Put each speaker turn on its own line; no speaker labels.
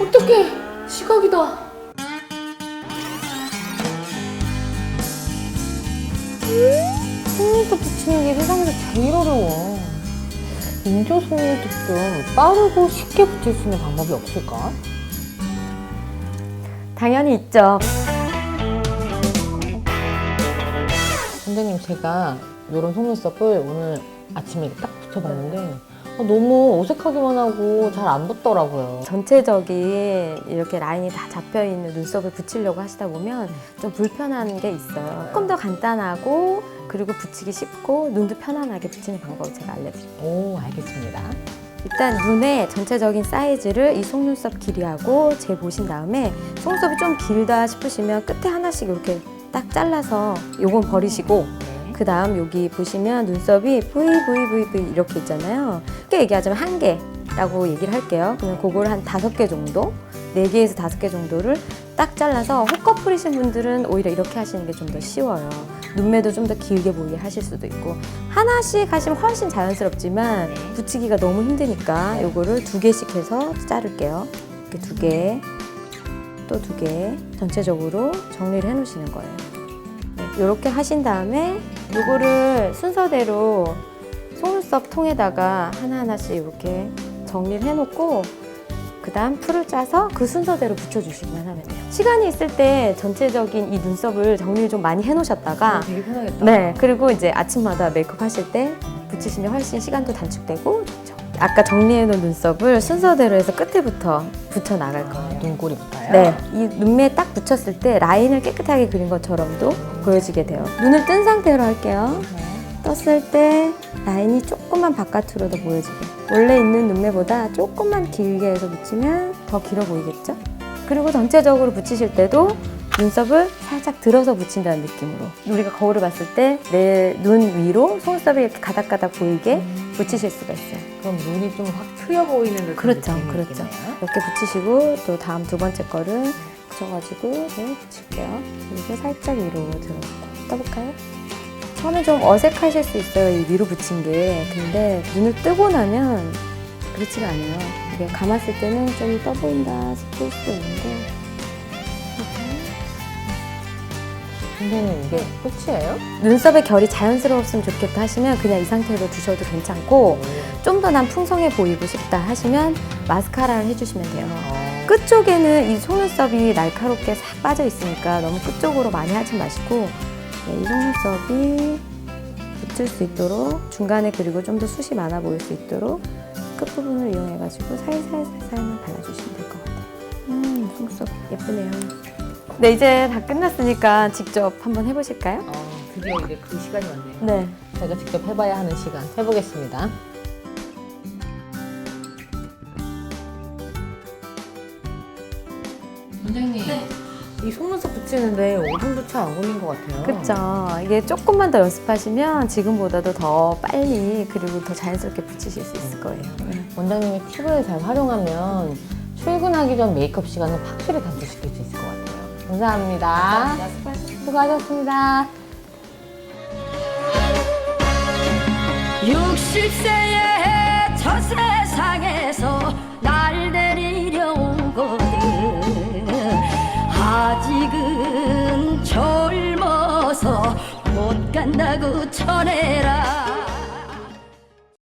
어떡해 시각이다 속눈썹 붙이는 게 세상에서 제일 어려워 인조 속눈썹 좀 빠르고 쉽게 붙일 수 있는 방법이 없을까?
당연히 있죠.
선생님 제가 이런 속눈썹을 오늘 아침에 딱 붙여봤는데 어, 너무 어색하기만 하고 잘 안 붙더라고요
전체적인 이렇게 라인이 다 잡혀 있는 눈썹을 붙이려고 하시다 보면 좀 불편한 게 있어요. 조금 더 간단하고 그리고 붙이기 쉽고 눈도 편안하게 붙이는 방법을 제가 알려드릴게요.
오 알겠습니다
일단 눈의 전체적인 사이즈를 이 속눈썹 길이하고 재 보신 다음에 속눈썹이 좀 길다 싶으시면 끝에 하나씩 이렇게 딱 잘라서 요건 버리시고
네.
그 다음 여기 보시면 눈썹이 V, V, V, V 이렇게 있잖아요. 쉽게 얘기하자면 한 개라고 얘기를 할게요. 그러면 그걸 한 다섯 개 정도, 네 개에서 다섯 개 정도를 딱 잘라서 헛커플이신 분들은 오히려 이렇게 하시는 게 좀 더 쉬워요. 눈매도 좀 더 길게 보이게 하실 수도 있고 하나씩 하시면 훨씬 자연스럽지만 붙이기가 너무 힘드니까 요거를 두 개씩 해서 자를게요. 이렇게 두 개, 또 두 개, 전체적으로 정리를 해 놓으시는 거예요. 이렇게 하신 다음에 요거를 순서대로 속눈썹 통에다가 하나하나씩 이렇게 정리를 해놓고 그 다음 풀을 짜서 그 순서대로 붙여주시기만 하면 돼요. 시간이 있을 때 전체적인 이 눈썹을 정리를 좀 많이 해놓으셨다가
되게 편하겠다
네 그리고 이제 아침마다 메이크업 하실 때 붙이시면 훨씬 시간도 단축되고 좋죠. 아까 정리해놓은 눈썹을 순서대로 해서 끝에부터 붙여 나갈 거예요.
아, 눈꼬리부터요?
네, 이 눈매에 딱 붙였을 때 라인을 깨끗하게 그린 것처럼도 보여지게 돼요. 눈을 뜬 상태로 할게요.
네.
떴을 때 라인이 조금만 바깥으로 더 보여지게. 원래 있는 눈매보다 조금만 길게 해서 붙이면 더 길어 보이겠죠? 그리고 전체적으로 붙이실 때도 눈썹을 살짝 들어서 붙인다는 느낌으로 우리가 거울을 봤을 때 내 눈 위로 속눈썹이 이렇게 가닥가닥 보이게 붙이실 수가 있어요.
그럼 눈이 좀 확 트여 보이는 듯한
그렇죠,
느낌이
그렇죠.
있겠네요.
이렇게 붙이시고 또 다음 두 번째 거를 붙여가지고 네, 붙일게요. 그리고 살짝 위로 들어오고 떠볼까요? 처음에 좀 어색하실 수 있어요. 이 위로 붙인 게. 근데 눈을 뜨고 나면 그렇지가 않아요. 이게 감았을 때는 좀 떠 보인다 싶을 수도 있는데
선생님 이게 끝이에요?
눈썹의 결이 자연스러웠으면 좋겠다 하시면 그냥 이 상태로 두셔도 괜찮고 좀 더 난 풍성해 보이고 싶다 하시면 마스카라를 해주시면 돼요.
어.
끝쪽에는 이 속눈썹이 날카롭게 싹 빠져 있으니까 너무 끝쪽으로 많이 하지 마시고 네, 이 속눈썹이 붙을 수 있도록 중간에 그리고 좀 더 숱이 많아 보일 수 있도록 끝부분을 이용해가지고 살살살살만 발라주시면 될 것 같아요. 음, 속눈썹 예쁘네요. 네, 이제 다 끝났으니까 직접 한번 해보실까요?
어, 드디어 이제 그 시간이 왔네요
네.
제가 직접 해봐야 하는 시간 해보겠습니다 선생님 이 속눈썹 붙이는데 5분도 채 안 걸린 것 같아요
그렇죠. 이게 조금만 더 연습하시면 지금보다도 더 빨리 그리고 더 자연스럽게 붙이실 수 있을 거예요. 네.
원장님의 팁을 잘 활용하면 출근하기 전 메이크업 시간을 확실히 단축시킬 수 있을 것 같아요. 감사합니다. 수고하셨습니다.
60세의 저 세상에서 날 데리려 오거든 아직은 젊어서 못 간다고 전해라